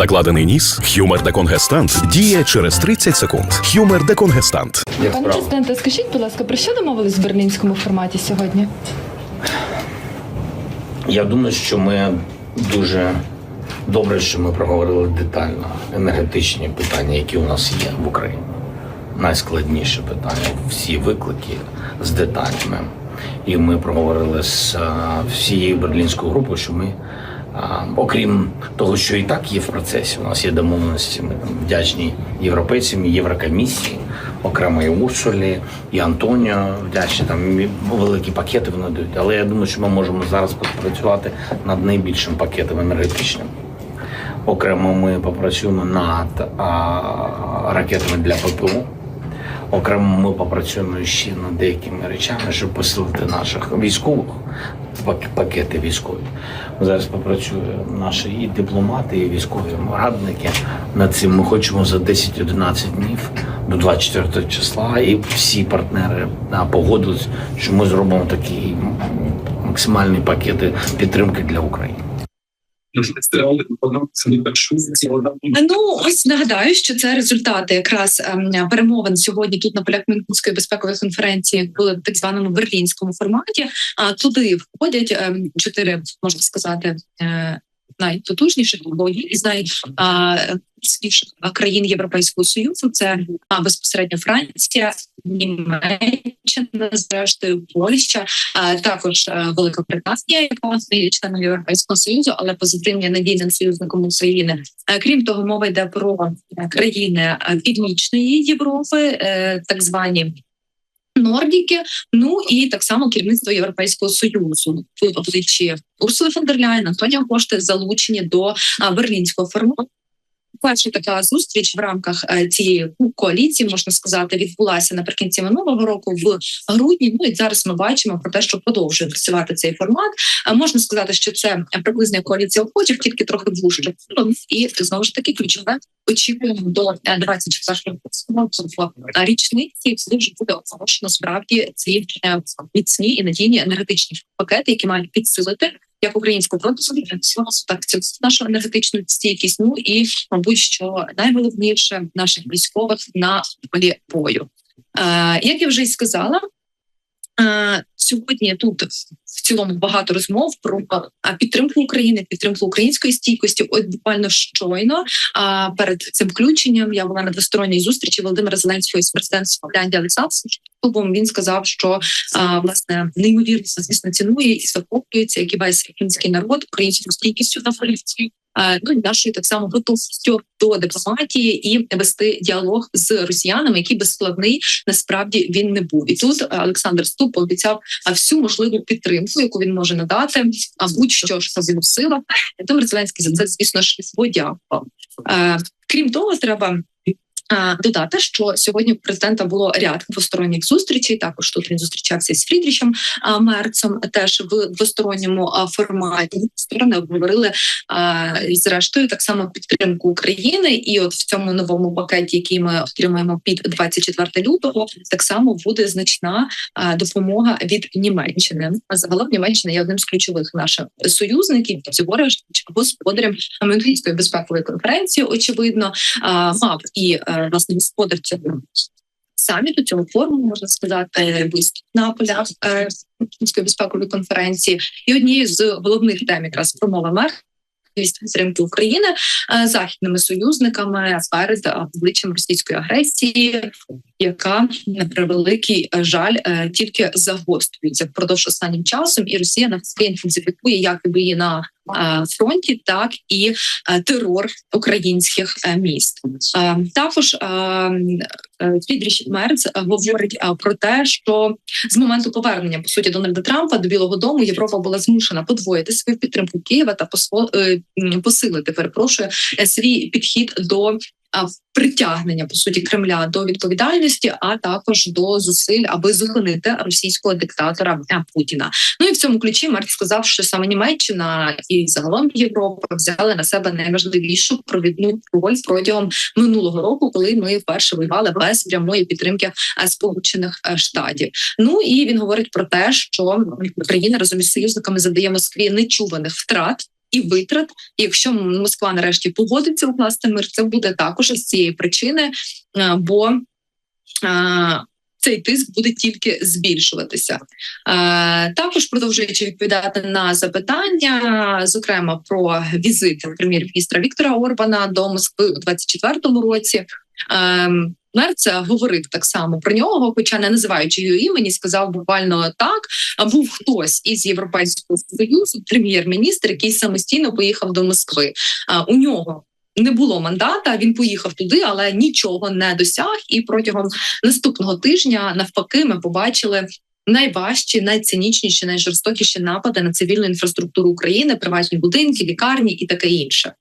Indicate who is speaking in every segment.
Speaker 1: Закладений ніс, хюмер деконгестант діє через 30 секунд. Хюмер деконгестант.
Speaker 2: Пане президенте, скажіть, будь ласка, про що домовились в берлінському форматі сьогодні?
Speaker 3: Я думаю, що ми дуже добре, що ми проговорили детально енергетичні питання, які у нас є в Україні. Найскладніше питання, всі виклики з деталями. І ми проговорили з е, всією берлінською групою, що ми, окрім того, що і так є в процесі, у нас є домовленості. Ми там вдячні європейцям, Єврокомісії, окремо і Урсулі, і Антоніо вдячні. Там великі пакети вони дають. Але я думаю, що ми можемо зараз попрацювати над найбільшим пакетом енергетичним. Окремо ми попрацюємо над а, ракетами для ППО. Окремо ми попрацюємо ще над деякими речами, щоб посилити наших військових пакети військові. Зараз попрацює наші і дипломати, і військові радники. Над цим ми хочемо за 10-11 днів до 24 числа, і всі партнери погодились, що ми зробимо такі максимальні пакети підтримки для України.
Speaker 4: Ну ось нагадаю, що це результати якраз ем, перемовин сьогодні тут на полях Мюнхенської безпекової конференції були в так званому берлінському форматі. А туди входять ем, чотири, можна сказати. Найпотужніших або із найсвіжих країн Європейського союзу це а, безпосередньо Франція, Німеччина, зрештою Польща, а також е, Велика Британія, яка є членом Європейського союзу, але позитивні надійним союзником України. Крім того, мова йде про країни Північної Європи, е, так звані. Нордіки, ну і так само керівництво Європейського союзу в обличчі Урсули фон дер Ляйн, Антоніо Кошти залучені до берлінського формату. Перша така зустріч в рамках е, цієї коаліції, можна сказати, відбулася наприкінці минулого року в грудні. Ну і зараз ми бачимо про те, що продовжує працювати цей формат. Можна сказати, що це приблизна коаліція охочих, тільки трохи вужче. І знову ж таки ключове очікуємо до е, 24 року річниці, коли вже буде оголошено справді ці е, міцні і надійні енергетичні пакети, які мають підсилити як українську продукцію, так цю нашу енергетичну стійкість. Ну і мабуть, що найголовніше наших військових на полі бою. Е, як я вже й сказала. е, Сьогодні тут в цілому багато розмов про е, підтримку України, підтримку української стійкості. От буквально щойно а перед цим включенням я була на двосторонній зустрічі Володимира Зеленського з президентом Фінляндії Олександром. Він сказав, що а, власне неймовірно звісно цінує і захоплюється, як і весь український народ, українською стійкістю на поліції. Ну і нашою так само готовністю до дипломатії і вести діалог з росіянами, який би складний насправді він не був. І тут Олександр Ступ пообіцяв всю можливу підтримку, яку він може надати, а будь-що ж в його силах. Зеленський за це, звісно ж, подякував. Крім того, треба. Додати, що сьогодні у президента було ряд двосторонніх зустрічей. Також тут він зустрічався з Фрідрічем Мерцем, теж в двосторонньому форматі. Сторони обговорили зрештою так само підтримку України. І от в цьому новому пакеті, який ми отримаємо під 24 лютого, так само буде значна допомога від Німеччини. А загалом Німеччина є одним з ключових наших союзників. Цього господарем Мюнхенської безпекової конференції. Очевидно, мав і е, власне господар цього саміту цього форуму, можна сказати, виступ на полях е, безпекової конференції. І однією з головних тем якраз промова мер. Підтримки України е, західними союзниками перед е, обличчям російської агресії, яка на превеликий е, жаль е, тільки загострюється впродовж останнім часом, і Росія навпаки інтенсифікує як і її на е, фронті, так і е, терор українських е, міст. Е, Також е, е, Мерц е, говорить е, про те, що з моменту повернення по суті Дональда Трампа до Білого Дому Європа була змушена подвоїти свою підтримку Києва та е, посилити, перепрошую, е, свій підхід до притягнення по суті Кремля до відповідальності, а також до зусиль, аби зупинити російського диктатора е, Путіна. Ну і в цьому ключі Мерц сказав, що саме Німеччина і загалом Європа взяли на себе найважливішу провідну роль протягом минулого року, коли ми вперше воювали без прямої підтримки е, Сполучених е, Штатів. Ну і він говорить про те, що Україна разом із союзниками задає Москві нечуваних втрат. І витрат. Якщо Москва нарешті погодиться укласти мир, це буде також з цієї причини, е, бо е, цей тиск буде тільки збільшуватися. Е, також продовжуючи відповідати на запитання, зокрема про візит прем'єр-міністра Віктора Орбана до Москви у 2024 році. Е, Мерц говорив так само про нього, хоча не називаючи його імені, сказав буквально так. А був хтось із Європейського союзу, прем'єр-міністр, який самостійно поїхав до Москви. У нього не було мандата. Він поїхав туди, але нічого не досяг. І протягом наступного тижня, навпаки, ми побачили. Найважчі, найцинічніші, найжорстокіші напади на цивільну інфраструктуру України, приватні будинки, лікарні і таке інше.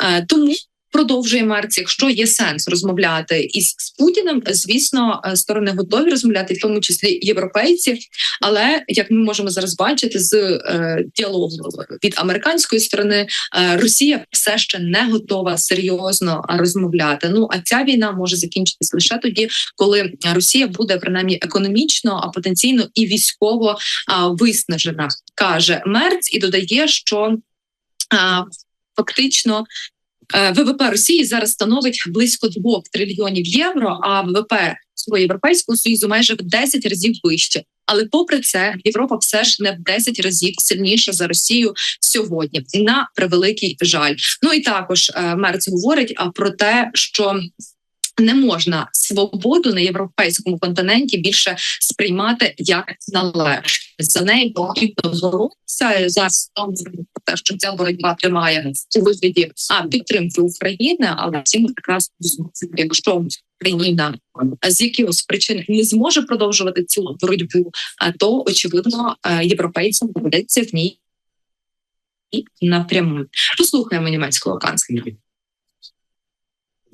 Speaker 4: Е, Тому продовжує Мерц, якщо є сенс розмовляти із з Путіним, звісно, е, сторони готові розмовляти, в тому числі європейці. Але як ми можемо зараз бачити з е, діалогу від американської сторони, е, Росія все ще не готова серйозно розмовляти. Ну а ця війна може закінчитись лише тоді, коли Росія буде принаймні економічно, а потенційно і військово а, виснажена, каже Мерц, і додає, що фактично. Е, ВВП Росії зараз становить близько 2 трильйонів євро, а ВВП свого європейського союзу майже в 10 разів вище. Але попри це, Європа все ж не в 10 разів сильніша за Росію сьогодні. На превеликий жаль. Ну і також е, Мерц говорить про те, що не можна свободу на європейському континенті більше сприймати як належність. За неї потрібно боротися зараз. в про те, що ця боротьба тримає у вигляді а підтримки України, але всі ми прекрасно якщо країна з якихось причин не зможе продовжувати цю боротьбу, то очевидно е, європейцям доведеться в ній напряму. Послухаємо німецького канцлера.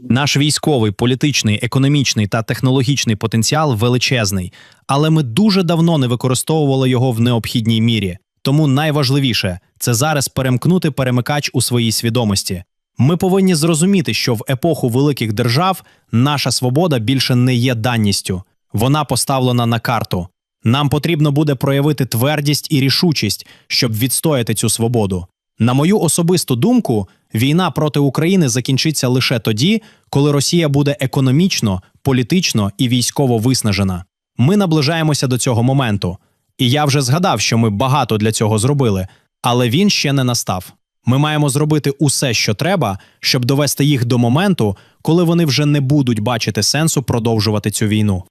Speaker 5: Наш військовий, політичний, економічний та технологічний потенціал величезний, але ми дуже давно не використовували його в необхідній мірі. Тому найважливіше це зараз перемкнути перемикач у своїй свідомості. Ми повинні зрозуміти, що в епоху великих держав наша свобода більше не є данністю, вона поставлена на карту. Нам потрібно буде проявити твердість і рішучість, щоб відстояти цю свободу. На мою особисту думку, війна проти України закінчиться лише тоді, коли Росія буде економічно, політично і військово виснажена. Ми наближаємося до цього моменту. І я вже згадав, що ми багато для цього зробили, але він ще не настав. Ми маємо зробити усе, що треба, щоб довести їх до моменту, коли вони вже не будуть бачити сенсу продовжувати цю війну.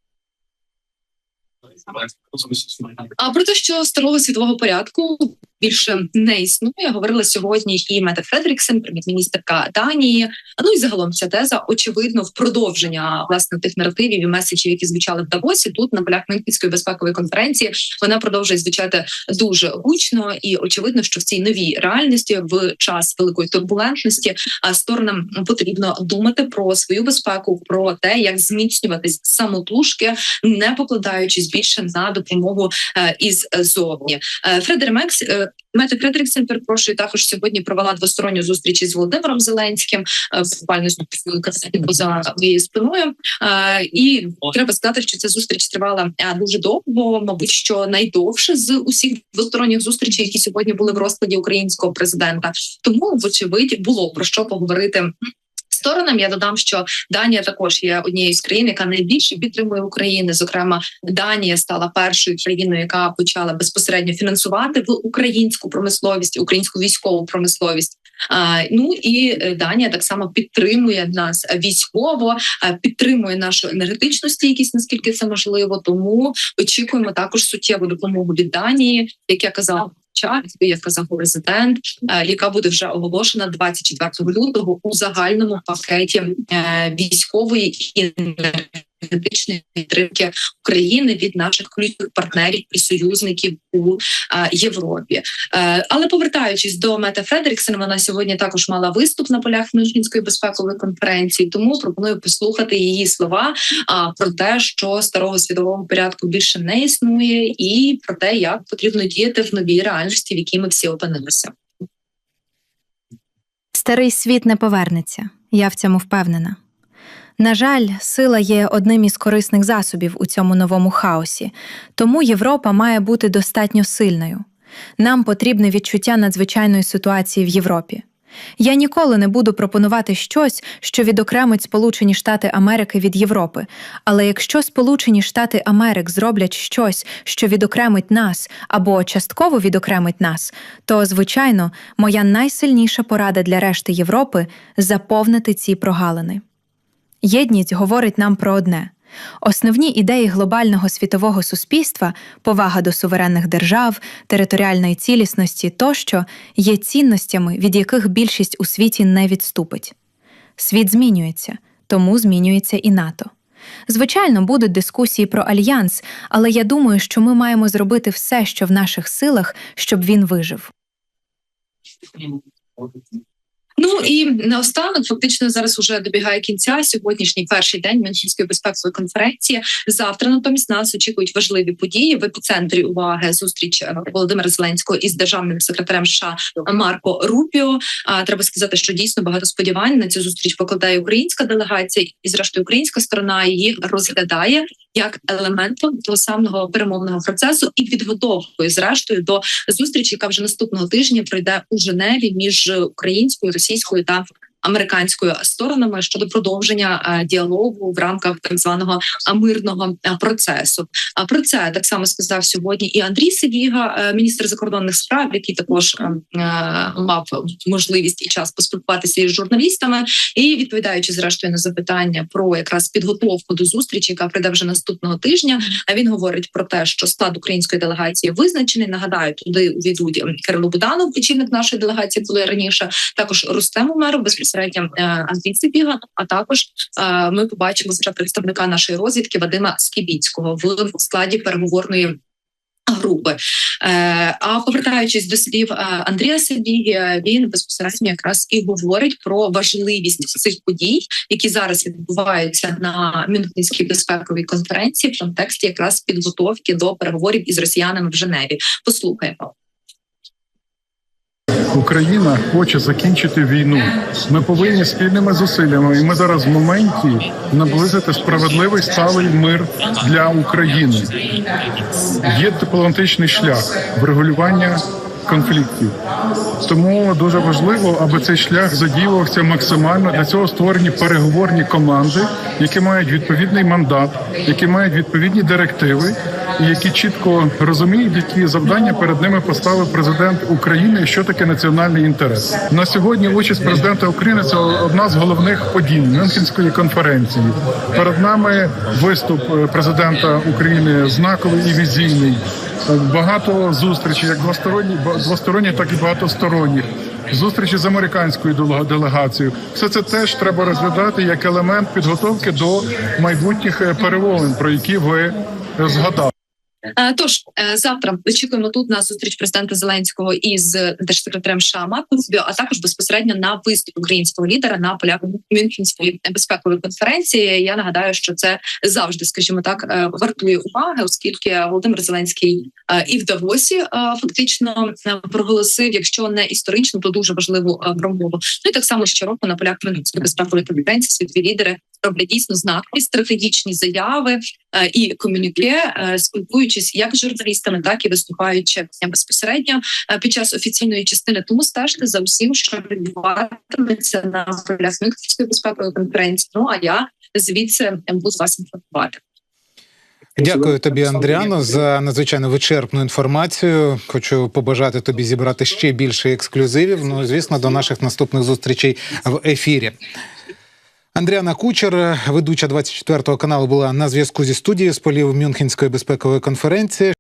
Speaker 4: А про те, що старого світового порядку більше не існує, говорила сьогодні і Мета Фредріксен, прем'єр-міністерка Данії. Ну і загалом ця теза очевидно в продовження власне тих наративів і меседжів, які звучали в Давосі. Тут на полях Мюнхенської безпекової конференції вона продовжує звучати дуже гучно, і очевидно, що в цій новій реальності в час великої турбулентності а сторонам потрібно думати про свою безпеку, про те, як зміцнюватись самотужки, не покладаючись більше на допомогу е, із зовні. Е, Фредер Мекс Мета Фредріксен, перепрошую, також сьогодні провела двосторонню зустріч із Володимиром Зеленським, е, буквально поза моєю спиною. Е, І треба сказати, що ця зустріч тривала е, дуже довго, мабуть, що найдовше з усіх двосторонніх зустрічей, які сьогодні були в розкладі українського президента. Тому, вочевидь, було про що поговорити. Сторонам я додам, що Данія також є однією з країн, яка найбільше підтримує Україну. Зокрема, Данія стала першою країною, яка почала безпосередньо фінансувати в українську промисловість, українську військову промисловість. Ну і е, Данія так само підтримує нас військово, підтримує нашу енергетичну стійкість, наскільки це можливо. Тому очікуємо також суттєву допомогу від Данії, як я казала. Час, як казав президент, е, яка буде вже оголошена 24 лютого у загальному пакеті е, військової і енергетичної підтримки України від наших ключових партнерів і союзників у е, Європі. Е, Але повертаючись до Мета Фредеріксен, вона сьогодні також мала виступ на полях Мюнхенської безпекової конференції. Тому пропоную послухати її слова а, про те, що старого світового порядку більше не існує, і про те, як потрібно діяти в новій реальності, в якій ми всі опинилися.
Speaker 6: Старий світ не повернеться, я в цьому впевнена. На жаль, сила є одним із корисних засобів у цьому новому хаосі, тому Європа має бути достатньо сильною. Нам потрібне відчуття надзвичайної ситуації в Європі. Я ніколи не буду пропонувати щось, що відокремить Сполучені Штати Америки від Європи. Але якщо Сполучені Штати Америк зроблять щось, що відокремить нас або частково відокремить нас, то звичайно моя найсильніша порада для решти Європи заповнити ці прогалини. Єдність говорить нам про одне. Основні ідеї глобального світового суспільства, повага до суверенних держав, територіальної цілісності тощо є цінностями, від яких більшість у світі не відступить. Світ змінюється, тому змінюється і НАТО. Звичайно, будуть дискусії про альянс, але я думаю, що ми маємо зробити все, що в наших силах, щоб він вижив.
Speaker 4: Ну і наостанок, фактично зараз уже добігає кінця сьогоднішній перший день Мюнхенської безпекової конференції. Завтра натомість нас очікують важливі події в епіцентрі уваги. Зустріч е, Володимира Зеленського із державним секретарем США Марко Рупіо. А треба сказати, що дійсно багато сподівань на цю зустріч покладає українська делегація, і зрештою українська сторона її розглядає як елементом того самого перемовного процесу і підготовкою, зрештою, до зустрічі, яка вже наступного тижня пройде у Женеві між українською, російською та американською сторонами щодо продовження е, діалогу в рамках так званого е, мирного е, процесу. А про це так само сказав сьогодні і Андрій Сибіга, е, міністр закордонних справ, який також мав можливість і час поспілкуватися із журналістами, і відповідаючи зрештою на запитання про якраз підготовку до зустрічі, яка прийде вже наступного тижня. А він говорить про те, що склад української делегації визначений. Нагадаю, туди увійдуть Кирило Буданов, очільник нашої делегації, були раніше. Також Рустем Умеров, безпосередньо е, Андрій Цибіга, А також е, ми побачимо вже представника нашої розвідки Вадима Скібіцького в складі переговорної. Групи, Е, а повертаючись до слів Андрія Сибігі, е, він безпосередньо якраз і говорить про важливість цих подій, які зараз відбуваються на Мюнхенській безпековій конференції в контексті якраз підготовки до переговорів із росіянами в Женеві. Послухаємо.
Speaker 7: Україна хоче закінчити війну. Ми повинні спільними зусиллями, і ми зараз в моменті наблизити справедливий сталий мир для України. Є дипломатичний шлях врегулювання конфліктів. Тому дуже важливо, аби цей шлях задіювався максимально. Для цього створені переговорні команди, які мають відповідний мандат, які мають відповідні директиви, і які чітко розуміють, які завдання перед ними поставив президент України, і що таке національний інтерес. На сьогодні участь президента України це одна з головних подій Мюнхенської конференції. Перед нами виступ е, президента України знаковий і візійний. Багато зустрічей, як двосторонні, двосторонні, так і багатосторонніх. Зустрічі з американською делега- делегацією. Все це теж треба розглядати як елемент підготовки до майбутніх е, перемовин, про які ви е, згадали.
Speaker 4: Е, Тож е, завтра очікуємо тут на зустріч президента Зеленського із держсекретарем США а також безпосередньо на виступ українського лідера на полях Мюнхенської безпекової конференції. Я нагадаю, що це завжди, скажімо так, е, вартує уваги, оскільки Володимир Зеленський і в Давосі фактично проголосив, якщо не історично, то дуже важливу промову. Ну і так само щороку на полях Мюнхенської безпекової конференції світові лідери роблять дійсно знакові стратегічні заяви е, і комюніке, е, спілкуючись як з журналістами, так і виступаючи безпосередньо е, під час офіційної частини. Тому стежте за усім, що відбуватиметься на полях Мюнхенської безпекової конференції. Ну а я звідси буду вас інформувати.
Speaker 8: Дякую тобі, Андріано, за надзвичайно вичерпну інформацію. Хочу побажати тобі зібрати ще більше ексклюзивів. Ну, звісно, до наших наступних зустрічей в ефірі. Андріана Кучер, ведуча 24 каналу, була на зв'язку зі студією з полів Мюнхенської безпекової конференції.